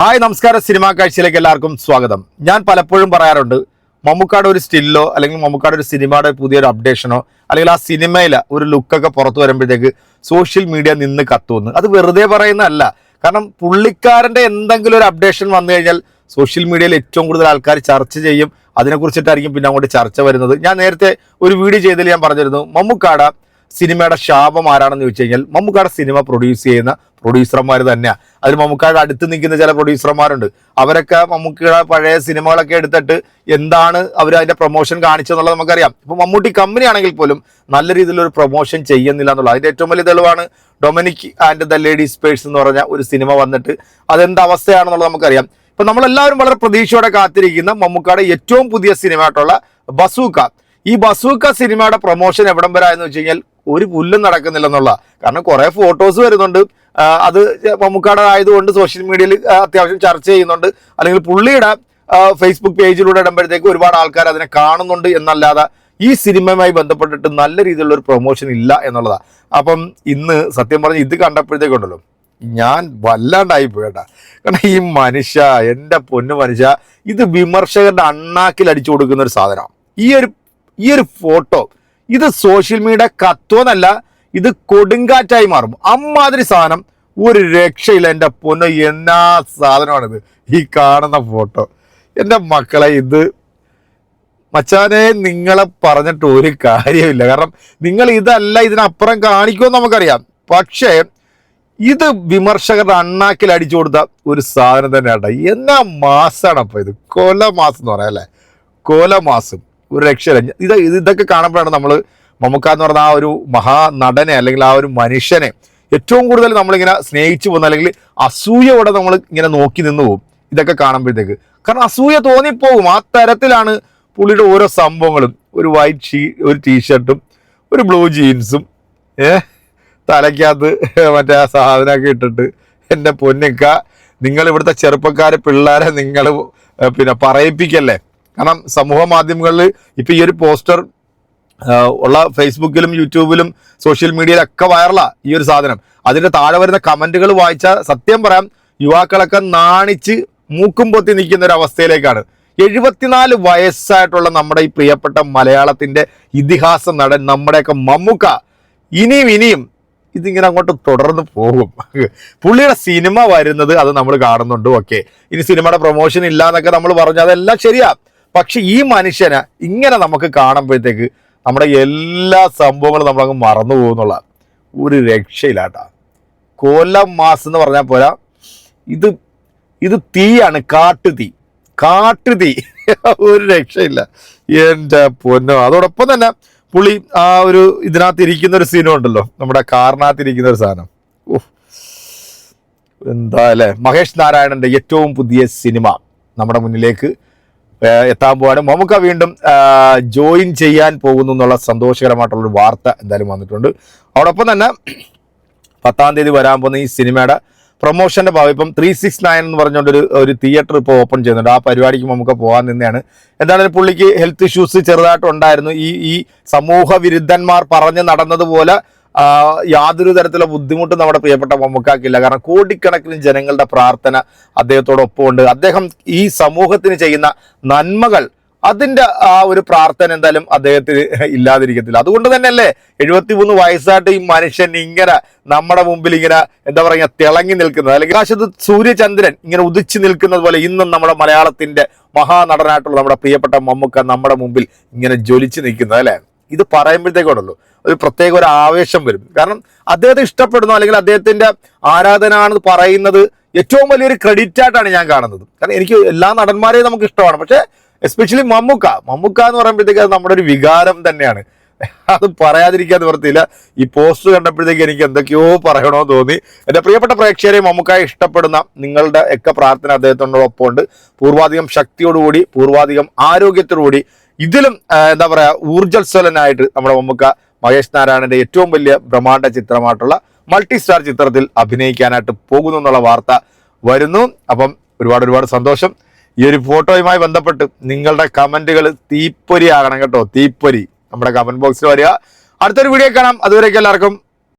Hi നമസ്കാരം. Cinema കാഴ്ചയിലേക്ക് എല്ലാവർക്കും സ്വാഗതം. ഞാൻ പലപ്പോഴും പറയാറുണ്ട് മമ്മൂക്കാട് ഒരു സ്റ്റില്ലോ അല്ലെങ്കിൽ മമ്മൂക്കാട് ഒരു സിനിമയുടെ പുതിയൊരു അപ്ഡേഷനോ അല്ലെങ്കിൽ ആ സിനിമയിലെ ഒരു ലുക്കൊക്കെ പുറത്തു വരുമ്പോഴത്തേക്ക് സോഷ്യൽ മീഡിയ നിന്ന് കത്തുമെന്ന് അത് വെറുതെ പറയുന്നതല്ല. കാരണം പുള്ളിക്കാരന്റെ എന്തെങ്കിലും ഒരു അപ്ഡേഷൻ വന്നു കഴിഞ്ഞാൽ സോഷ്യൽ മീഡിയയിൽ ഏറ്റവും കൂടുതൽ ആൾക്കാർ ചർച്ച ചെയ്യും. അതിനെക്കുറിച്ചിട്ടായിരിക്കും പിന്നെ അങ്ങോട്ട് ചർച്ച വരുന്നത്. ഞാൻ നേരത്തെ ഒരു വീഡിയോ ചെയ്തതിൽ ഞാൻ പറഞ്ഞിരുന്നു മമ്മൂക്കാട സിനിമയുടെ ശാപം ആരാണെന്ന് ചോദിച്ചു കഴിഞ്ഞാൽ മമ്മൂക്കാടെ സിനിമ പ്രൊഡ്യൂസ് ചെയ്യുന്ന പ്രൊഡ്യൂസർമാർ തന്നെയാണ് അതിൽ മമ്മൂക്കാട് അടുത്ത് നിൽക്കുന്ന ചില പ്രൊഡ്യൂസർമാരുണ്ട് അവരൊക്കെ മമ്മൂക്കയുടെ പഴയ സിനിമകളൊക്കെ എടുത്തിട്ട് എന്താണ് അവർ അതിന്റെ പ്രൊമോഷൻ കാണിച്ചതെന്നുള്ളത് നമുക്കറിയാം. ഇപ്പം മമ്മൂട്ടി കമ്പനി ആണെങ്കിൽ പോലും നല്ല രീതിയിലൊരു പ്രൊമോഷൻ ചെയ്യുന്നില്ല എന്നുള്ളത് അതിന്റെ ഏറ്റവും വലിയ തെളിവാണ് Dominic and the ladies purse എന്ന് പറഞ്ഞ ഒരു സിനിമ വന്നിട്ട് അതെന്ത് അവസ്ഥയാണെന്നുള്ളത് നമുക്കറിയാം. ഇപ്പം നമ്മളെല്ലാവരും വളരെ പ്രതീക്ഷയോടെ കാത്തിരിക്കുന്ന മമ്മൂക്കാടെ ഏറ്റവും പുതിയ സിനിമ ആയിട്ടുള്ള ബസൂക്ക. ഈ ബസൂക്ക സിനിമയുടെ പ്രൊമോഷൻ എവിടം വരെ എന്ന് വെച്ച് കഴിഞ്ഞാൽ ഒരു പുല്ലും നടക്കുന്നില്ലെന്നുള്ള. കാരണം കുറെ ഫോട്ടോസ് വരുന്നുണ്ട്. അത് മമ്മൂക്കാട് ആയതുകൊണ്ട് സോഷ്യൽ മീഡിയയിൽ അത്യാവശ്യം ചർച്ച ചെയ്യുന്നുണ്ട്. അല്ലെങ്കിൽ പുള്ളിയുടെ ഫേസ്ബുക്ക് പേജിലൂടെ ഇടുമ്പോഴത്തേക്ക് ഒരുപാട് ആൾക്കാർ അതിനെ കാണുന്നുണ്ട് എന്നല്ലാതെ ഈ സിനിമയുമായി ബന്ധപ്പെട്ടിട്ട് നല്ല രീതിയിലുള്ള ഒരു പ്രൊമോഷൻ ഇല്ല എന്നുള്ളതാണ് അപ്പം ഇന്ന് സത്യം പറഞ്ഞ് ഇത് കണ്ടപ്പോഴത്തേക്കുണ്ടല്ലോ ഞാൻ വല്ലാണ്ടായി പോയേട്ടാ കാരണം ഈ മനുഷ്യ എന്റെ പൊന്നു മനുഷ്യ ഇത് വിമർശകരുടെ അണ്ണാക്കിൽ അടിച്ചു കൊടുക്കുന്ന ഒരു സാധനമാണ് ഈ ഒരു ഈ ഒരു ഫോട്ടോ ഇത് സോഷ്യൽ മീഡിയ കത്തുവെന്നല്ല ഇത് കൊടുങ്കാറ്റായി മാറും. അമ്മാതിരി സാധനം ഒരു രക്ഷയില്ല. എന്റെ പൊന്ന എന്നാ സാധനമാണിത്? ഈ കാണുന്ന ഫോട്ടോ എന്റെ മക്കളെ ഇത് മച്ചാനെ നിങ്ങളെ പറഞ്ഞിട്ട് ഒരു കാര്യമില്ല കാരണം നിങ്ങൾ ഇതല്ല ഇതിനപ്പുറം കാണിക്കുമെന്ന് നമുക്കറിയാം. പക്ഷേ ഇത് വിമർശകരുടെ അണ്ണാക്കിൽ അടിച്ചു കൊടുത്ത ഒരു സാധനം തന്നെ കേട്ടോ എന്നാ മാസമാണ് അപ്പോൾ ഇത്? കൊല മാസം എന്ന് പറയാം അല്ലേ? കൊല മാസം ഒരു രക്ഷയില്ല. ഇത് ഇത് ഇതൊക്കെ കാണുമ്പോഴാണ് നമ്മൾ മമ്മൂക്ക എന്ന് പറഞ്ഞ ആ ഒരു മഹാനടനെ അല്ലെങ്കിൽ ആ ഒരു മനുഷ്യനെ ഏറ്റവും കൂടുതൽ നമ്മളിങ്ങനെ സ്നേഹിച്ചു പോകുന്ന അല്ലെങ്കിൽ അസൂയയോടെ നമ്മൾ ഇങ്ങനെ നോക്കി നിന്ന് പോകും. ഇതൊക്കെ കാണുമ്പോഴത്തേക്ക്. കാരണം അസൂയ തോന്നിപ്പോകും. ആ തരത്തിലാണ് പുള്ളിയുടെ ഓരോ സംഭവങ്ങളും. ഒരു വൈറ്റ് ഷീ ഒരു ടീഷർട്ടും ഒരു ബ്ലൂ ജീൻസും ഏ? തലയ്ക്കകത്ത് മറ്റേ ആ സാധനമൊക്കെ ഇട്ടിട്ട് എന്റെ പൊന്നിക്ക നിങ്ങൾ ഇവിടുത്തെ ചെറുപ്പക്കാരെ പിള്ളേരെ നിങ്ങൾ പിന്നെ പറയിപ്പിക്കല്ലേ? കാരണം സമൂഹ മാധ്യമങ്ങളിൽ ഇപ്പം ഈ ഒരു പോസ്റ്റർ ഉള്ള ഫേസ്ബുക്കിലും യൂട്യൂബിലും സോഷ്യൽ മീഡിയയിലൊക്കെ വൈറലാ ഈ ഒരു സാധനം. അതിന്റെ താഴെ വരുന്ന കമന്റുകൾ വായിച്ചാൽ സത്യം പറയാം യുവാക്കളൊക്കെ നാണിച്ച് മൂക്കും പൊത്തി നിൽക്കുന്ന ഒരു അവസ്ഥയിലേക്കാണ്. എഴുപത്തിനാല് വയസ്സായിട്ടുള്ള നമ്മുടെ ഈ പ്രിയപ്പെട്ട മലയാളത്തിന്റെ ഇതിഹാസ നടൻ നമ്മുടെയൊക്കെ മമ്മൂക്ക ഇനിയും ഇനിയും ഇതിങ്ങനെ അങ്ങോട്ട് തുടർന്ന് പോകും. പുള്ളിയുടെ സിനിമ വരുന്നത് അത് നമ്മൾ കാണുന്നുണ്ട് ഓക്കെ ഇനി സിനിമയുടെ പ്രൊമോഷൻ ഇല്ല എന്നൊക്കെ നമ്മൾ പറഞ്ഞു അതെല്ലാം ശരിയാ. പക്ഷെ ഈ മനുഷ്യനെ ഇങ്ങനെ നമുക്ക് കാണുമ്പോഴത്തേക്ക് നമ്മുടെ എല്ലാ സംഭവങ്ങളും നമ്മളങ്ങ് മറന്നു പോകുന്നുള്ള ഒരു രക്ഷയില്ലാട്ടാ. കൊല്ലം മാസം എന്ന് പറഞ്ഞാൽ പോരാ. ഇത് ഇത് തീയാണ് കാട്ടുതീ കാട്ടുതീ ഒരു രക്ഷയില്ല. എന്റെ പൊന്നോ. അതോടൊപ്പം തന്നെ പുള്ളി ആ ഒരു ഇതിനകത്ത് ഇരിക്കുന്ന ഒരു സീനും ഉണ്ടല്ലോ. നമ്മുടെ കാറിനകത്ത് ഇരിക്കുന്ന ഒരു സാധനം. എന്താ അല്ലേ? മഹേഷ് നാരായണന്റെ ഏറ്റവും പുതിയ സിനിമ നമ്മുടെ മുന്നിലേക്ക് എത്താൻ പോവാണ്. മമുക്ക വീണ്ടും ജോയിൻ ചെയ്യാൻ പോകുന്നു എന്നുള്ള സന്തോഷകരമായിട്ടുള്ളൊരു വാർത്ത എന്തായാലും വന്നിട്ടുണ്ട്. അതോടൊപ്പം തന്നെ പത്താം തീയതി വരാൻ പോകുന്ന ഈ സിനിമയുടെ പ്രൊമോഷന്റെ ഭാഗം ഇപ്പം ത്രീ സിക്സ് നയൻ എന്ന് പറഞ്ഞുകൊണ്ട് ഒരു ഒരു തിയേറ്റർ ഇപ്പോൾ ഓപ്പൺ ചെയ്യുന്നുണ്ട്. ആ പരിപാടിക്ക് നമുക്ക് പോകാൻ നിന്നെയാണ്. എന്താണെങ്കിലും പുള്ളിക്ക് ഹെൽത്ത് ഇഷ്യൂസ് ചെറുതായിട്ടുണ്ടായിരുന്നു ഈ ഈ സമൂഹ വിരുദ്ധന്മാർ പറഞ്ഞ് നടന്നതുപോലെ യാതൊരു തരത്തിലുള്ള ബുദ്ധിമുട്ടും നമ്മുടെ പ്രിയപ്പെട്ട മമ്മൂക്കാക്കില്ല. കാരണം കോടിക്കണക്കിന് ജനങ്ങളുടെ പ്രാർത്ഥന അദ്ദേഹത്തോടൊപ്പം ഉണ്ട് അദ്ദേഹം ഈ സമൂഹത്തിന് ചെയ്യുന്ന നന്മകൾ അതിന്റെ ആ ഒരു പ്രാർത്ഥന എന്തായാലും അദ്ദേഹത്തിന് ഇല്ലാതിരിക്കത്തില്ല. അതുകൊണ്ട് തന്നെയല്ലേ എഴുപത്തിമൂന്ന് വയസ്സായിട്ട് ഈ മനുഷ്യൻ ഇങ്ങനെ നമ്മുടെ മുമ്പിൽ ഇങ്ങനെ എന്താ പറയുക തിളങ്ങി നിൽക്കുന്നത്. അല്ലെങ്കിൽ ആകാശത്ത് സൂര്യചന്ദ്രൻ ഇങ്ങനെ ഉദിച്ചു നിൽക്കുന്നത് പോലെ ഇന്നും നമ്മുടെ മലയാളത്തിന്റെ മഹാനടനായിട്ടുള്ള നമ്മുടെ പ്രിയപ്പെട്ട മമ്മൂക്ക നമ്മുടെ മുമ്പിൽ ഇങ്ങനെ ജ്വലിച്ചു നിൽക്കുന്നത് അല്ലെ? ഇത് പറയുമ്പോഴത്തേക്കുണ്ടല്ലോ. ഒരു പ്രത്യേക ഒരു ആവേശം വരും. കാരണം അദ്ദേഹത്തെ ഇഷ്ടപ്പെടുന്നു അല്ലെങ്കിൽ അദ്ദേഹത്തിന്റെ ആരാധനാണെന്ന് പറയുന്നത് ഏറ്റവും വലിയൊരു ക്രെഡിറ്റ് ആയിട്ടാണ് ഞാൻ കാണുന്നത്. കാരണം എനിക്ക് എല്ലാ നടന്മാരെയും നമുക്ക് ഇഷ്ടമാണ്. പക്ഷേ എസ്പെഷ്യലി മമ്മൂക്ക. മമ്മൂക്ക എന്ന് പറയുമ്പോഴത്തേക്ക് അത് നമ്മുടെ ഒരു വികാരം തന്നെയാണ്. അത് പറയാതിരിക്കാൻ നിവർത്തിയില്ല ഈ പോസ്റ്റ് കണ്ടപ്പോഴത്തേക്ക് എനിക്ക് എന്തൊക്കെയോ പറയണോ തോന്നി. എന്റെ പ്രിയപ്പെട്ട പ്രേക്ഷകരെ മമ്മൂക്കായി ഇഷ്ടപ്പെടുന്ന നിങ്ങളുടെ ഒക്കെ പ്രാർത്ഥന അദ്ദേഹത്തിനോടൊപ്പം ഉണ്ട് പൂർവാധികം ശക്തിയോടുകൂടി പൂർവാധികം ആരോഗ്യത്തോടുകൂടി ഇതിലും എന്താ പറയാ ഊർജസ്വലനായിട്ട് നമ്മുടെ മമ്മൂക്ക മഹേഷ് നാരായണന്റെ ഏറ്റവും വലിയ ബ്രഹ്മാണ്ഡ ചിത്രമായിട്ടുള്ള മൾട്ടി സ്റ്റാർ ചിത്രത്തിൽ അഭിനയിക്കാനായിട്ട് പോകുന്നു എന്നുള്ള വാർത്ത വരുന്നു. അപ്പം ഒരുപാട് ഒരുപാട് സന്തോഷം. ഈ ഒരു ഫോട്ടോയുമായി ബന്ധപ്പെട്ട് നിങ്ങളുടെ കമന്റുകൾ തീപ്പൊരി ആകണം കേട്ടോ. തീപ്പൊരി. നമ്മുടെ കമന്റ് ബോക്സിൽ വരിക. അടുത്തൊരു വീഡിയോ കാണാം. അതുവരേക്കും എല്ലാവർക്കും